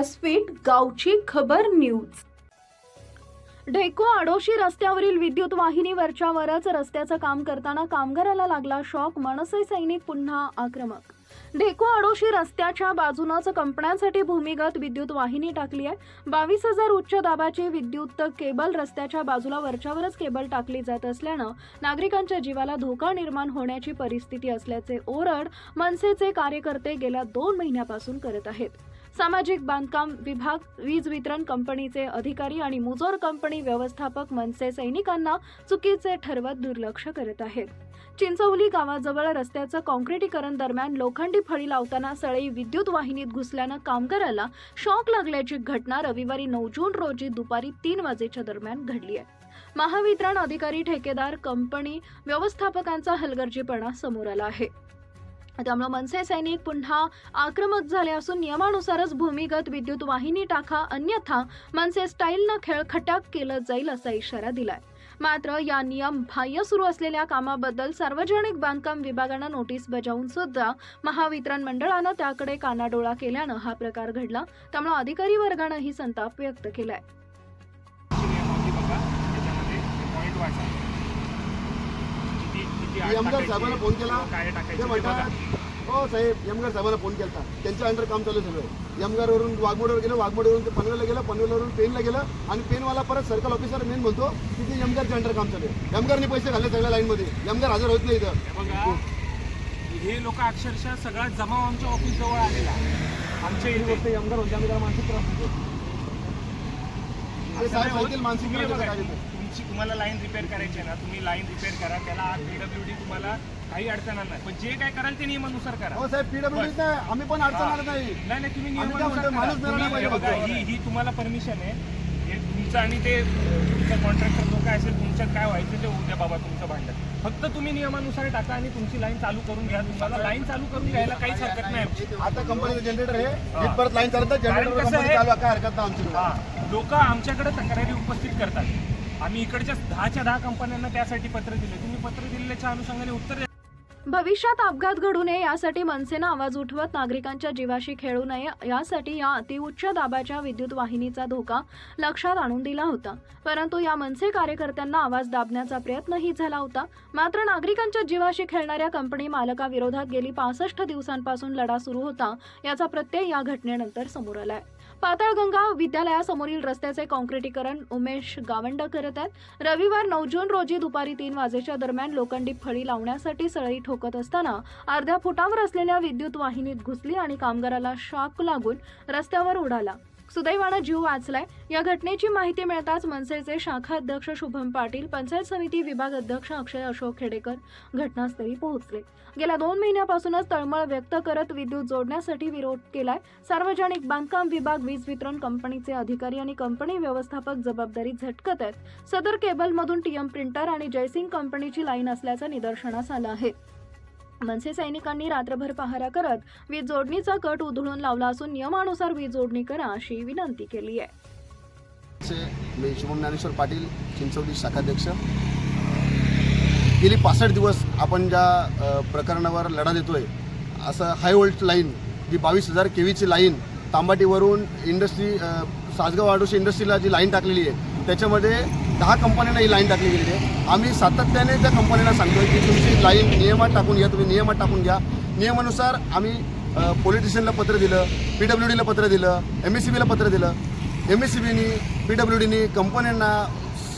व्यासपीठ गावची खबर न्यूज. ढेको आडोशी रस्त्यावरील विद्युत वाहिनीवरच्या वरच रस्त्याचं काम करताना कामगाराला लागला शॉक मनसे सैनिक पुन्हा आक्रमक. ढेको आडोशी रस्त्याच्या बाजूनच कंपन्यांसाठी भूमिगत विद्युत वाहिनी टाकली आहे. बावीस हजार उच्च दाबाची विद्युत केबल रस्त्याच्या बाजूला वरच्यावरच केबल टाकली जात असल्यानं नागरिकांच्या जीवाला धोका निर्माण होण्याची परिस्थिती असल्याचे ओरड मनसेचे कार्यकर्ते गेल्या दोन महिन्यापासून करत आहेत. सामाजिक बांधकाम विभाग वीज वितरण कंपनीचे अधिकारी आणि मुजोर कंपनी व्यवस्थापक मनसे सैनिकांना चुकीचे ठरवत दुर्लक्ष करत आहेत. चिंचवली गावाजवळ रस्त्याचं काँक्रिटीकरण दरम्यान लोखंडी फळी लावताना सळई विद्युत वाहिनीत घुसल्यानं कामगाराला शॉक लागल्याची घटना रविवारी नऊ जून रोजी दुपारी तीन वाजेच्या दरम्यान घडली आहे. महावितरण अधिकारी ठेकेदार कंपनी व्यवस्थापकांचा हलगर्जीपणा समोर आला आहे. त्यामुळे मनसे सैनिक पुन्हा आक्रमक झाले असून नियमानुसारच भूमिगत विद्युत वाहिनी टाका अन्यथा मनसे स्टाईलनं खेळखटाक केलं जाईल असा इशारा दिलाय. मात्र या नियम बाह्य सुरू असलेल्या कामाबद्दल सार्वजनिक बांधकाम विभागानं नोटीस बजावून सुद्धा महावितरण मंडळानं त्याकडे कानाडोळा केल्यानं हा प्रकार घडला. त्यामुळे अधिकारी वर्गानंही संताप व्यक्त केलाय. फोन केला. हो साहेब यमगर साहेबांना फोन केला त्यांच्या अंडर काम चालू सगळं. यमगरवरून वाघमोडवर गेलं वाघमोडवरून ते पनवेलला गेलं पनवेलवरून पेनला गेलं आणि पेनवाला परत सर्कल ऑफिसर मेन म्हणतो की ते यमगरच्या अंडर काम चालू आहे. यमगरने पैसे घालले सगळ्या लाईनमध्ये यमगर हजर होत नाही इथं. हे लोक अक्षरशः सगळा जमाव आमच्या ऑफिस जवळ आलेला. आमच्या ही इथे. गोष्ट यमगर होती आम्ही त्याला मानसिक त्रास होत. मानसिक. तुमची तुम्हाला लाईन रिपेअर करायची आहे ना तुम्ही लाईन रिपेअर करा त्याला पीडब्ल्यूडी तुम्हाला काही अडचण नाही. पण जे काय कराल ते नियमानुसार करा. हो साहेब पीडब्ल्यू नाही आम्ही पण अडचण आणत नाही. नाही नाही तुम्ही आम्ही काय नियमानुसार म्हणतो, करा. तुम्ही- हे पाहिजे. बघा फक्त. ही ही तुम्हाला परमिशन आहे. हे तुमचं आणि ते तुमचं कॉन्ट्रॅक्टर जो काय असेल तुमच्यात काय व्हायचं ते होऊ द्या बाबा तुमचं भांडण. फक्त तुम्ही नियमानुसार टाका आणि तुमची लाईन चालू करून घ्या. तुम्हाला लाईन चालू करून घ्यायला काहीच हरकत नाही आता कंपनीचं जनरेटर आहे. एक परत लाईन चालतं कारण जनरेटर कसं कंपनी आहे- चालू आहे, काय हरकत नाही आमची. लोक आमच्याकडे तक्रारी उपस्थित करतात. आम्ही इकडच्या दहाच्या दहा कंपन्यांना त्यासाठी पत्र दिले तुम्ही पत्र दिलेल्या अनुषंगाने उत्तर द्या. भविष्यात अपघात घडू नये यासाठी मनसेनं आवाज उठवत नागरिकांच्या जीवाशी खेळू नये यासाठी या अतिउच्च दाबाच्या विद्युत वाहिनीचा धोका लक्षात आणून दिला होता. परंतु या मनसे कार्यकर्त्यांना आवाज दाबण्याचा प्रयत्नही झाला होता. मात्र नागरिकांच्या जीवाशी खेळणाऱ्या कंपनी मालकाविरोधात गेली पासष्ट दिवसांपासून लढा सुरू होता याचा प्रत्यय या घटनेनंतर समोर आलाय. पाताळगंगा विद्यालयासमोरील रस्त्याचे काँक्रिटीकरण उमेश गावंड करत आहेत. रविवार नऊ जून रोजी दुपारी तीन वाजेच्या दरम्यान लोखंडी फळी लावण्यासाठी सळई ठोकत असताना अर्ध्या फुटावर असलेल्या विद्युत वाहिनीत घुसली आणि कामगाराला शॉक लागून रस्त्यावर उडाला. सुदैवानं जीव वाचलाय. या घटनेची माहिती मिळताच मनसेचे शाखा अध्यक्ष शुभम पाटील पंचायत समिती विभाग अध्यक्ष अक्षय अशोक खेडेकर घटनास्थळी पोहोचले. गेल्या दोन महिन्यापासूनच तळमळ व्यक्त करत विद्युत जोडण्यासाठी विरोध केलाय. सार्वजनिक बांधकाम विभाग वीज वितरण कंपनीचे अधिकारी आणि कंपनी व्यवस्थापक जबाबदारी झटकत आहेत. सदर केबलमधून टीएम प्रिंटर आणि जयसिंग कंपनीची लाईन असल्याचं निदर्शनास आलं आहे. मनसे सैनिकांनी रात्रभर पहारा करत वीज जोडणीचा कट उधळून लावला असून नियमानुसार वीज जोडणी करा अशी विनंती केली आहे. मी शुभम ज्ञानेश्वर पाटील चिंचवडी शाखाध्यक्ष. गेली पासष्ट दिवस आपण ज्या प्रकरणावर लढा देतोय असं हाय व्होल्ट लाईन जी बावीस हजार केवीची लाईन तांबाटीवरून इंडस्ट्री सासगाव आडोशी इंडस्ट्रीला जी लाईन टाकलेली आहे त्याच्यामध्ये दहा कंपन्यांना ही लाईन टाकली गेली आहे. आम्ही सातत्याने त्या कंपन्यांना सांगतोय की तुमची लाईन नियमात टाकून घ्या तुम्ही नियमात टाकून घ्या. नियमानुसार आम्ही पोलिटिशियनला पत्र दिलं पी डब्ल्यू डीला पत्र दिलं एम एस सी बीला पत्र दिलं. एम एस सी बीनी पी डब्ल्यू डीनी कंपन्यांना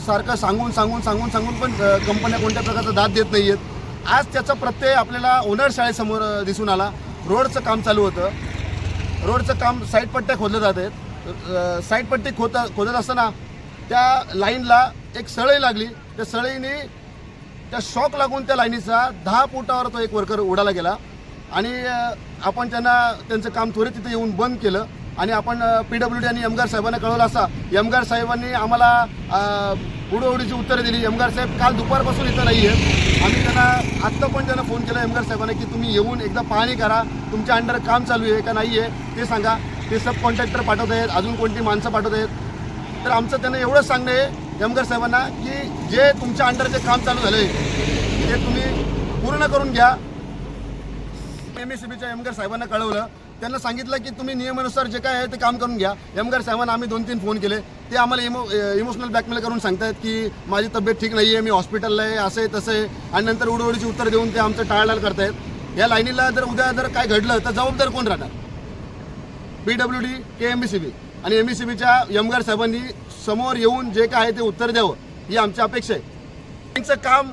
सारखं सांगून सांगून सांगून सांगून पण कंपन्या कोणत्या प्रकारचा दाद देत नाही आहेत आज त्याचा प्रत्यय आपल्याला ओनर शाळेसमोर दिसून आला. रोडचं काम चालू होतं. रोडचं काम साईड पट्ट्या खोदलं जात आहेत. साईड पट्टी खोद खोदत असताना त्या लाईनला एक सळई लागली. त्या सळईने त्या शॉक लागून त्या लाईनीचा दहा फुटावर तो एक वर्कर उडाला गेला. आणि आपण त्यांना त्यांचं काम त्वरित तिथे येऊन बंद केलं. आणि आपण पी डब्ल्यू डी आणि यमगार साहेबांना कळवलं असा. यमगार साहेबांनी आम्हाला अ, उडोउडीची उत्तरं दिली. यमगार साहेब काल दुपारपासून इथं नाही आहेत आम्ही त्यांना आत्ता पण त्यांना फोन केला एमगार साहेबांना की तुम्ही येऊन एकदा पाहणी करा. तुमच्या अंडर काम चालू आहे का नाही आहे ते सांगा. ते सब कॉन्ट्रॅक्टर पाठवत आहेत. अजून कोणती माणसं पाठवत आहेत? तर आमचं त्यांना एवढंच सांगणं आहे यमगर साहेबांना की जे तुमच्या अंडरचे काम चालू झालं आहे ते तुम्ही पूर्ण करून घ्या. एम एस सी बीच्या एमगर साहेबांना कळवलं. त्यांना सांगितलं की तुम्ही नियमानुसार जे काय आहे ते काम करून घ्या. एमगर साहेबांना आम्ही दोन तीन फोन केले. ते आम्हाला इमो इमोशनल ब्लॅकमेल करून सांगतायत की माझी तब्येत ठीक नाही आहे मी हॉस्पिटलला आहे असं आहे तसं आहे. आणि नंतर उडवडीची उत्तर देऊन ते आमचं टाळाटाळ करतायत. या लाईनीला जर उद्या जर काय घडलं तर जबाबदार कोण राहणार? P W D K M B C B आणि एम बी सी बीच्या यमगार साहेबांनी समोर येऊन जे काय आहे ते उत्तर द्यावं ही आमची अपेक्षा आहे. त्यांचं काम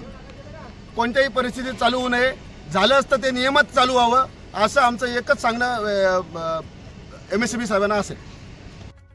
कोणत्याही परिस्थितीत चालू होऊ नये. झालं असतं ते नियमात चालू व्हावं असं आमचं एकच सांगणं एम एस सी बी साहेबांना असेल.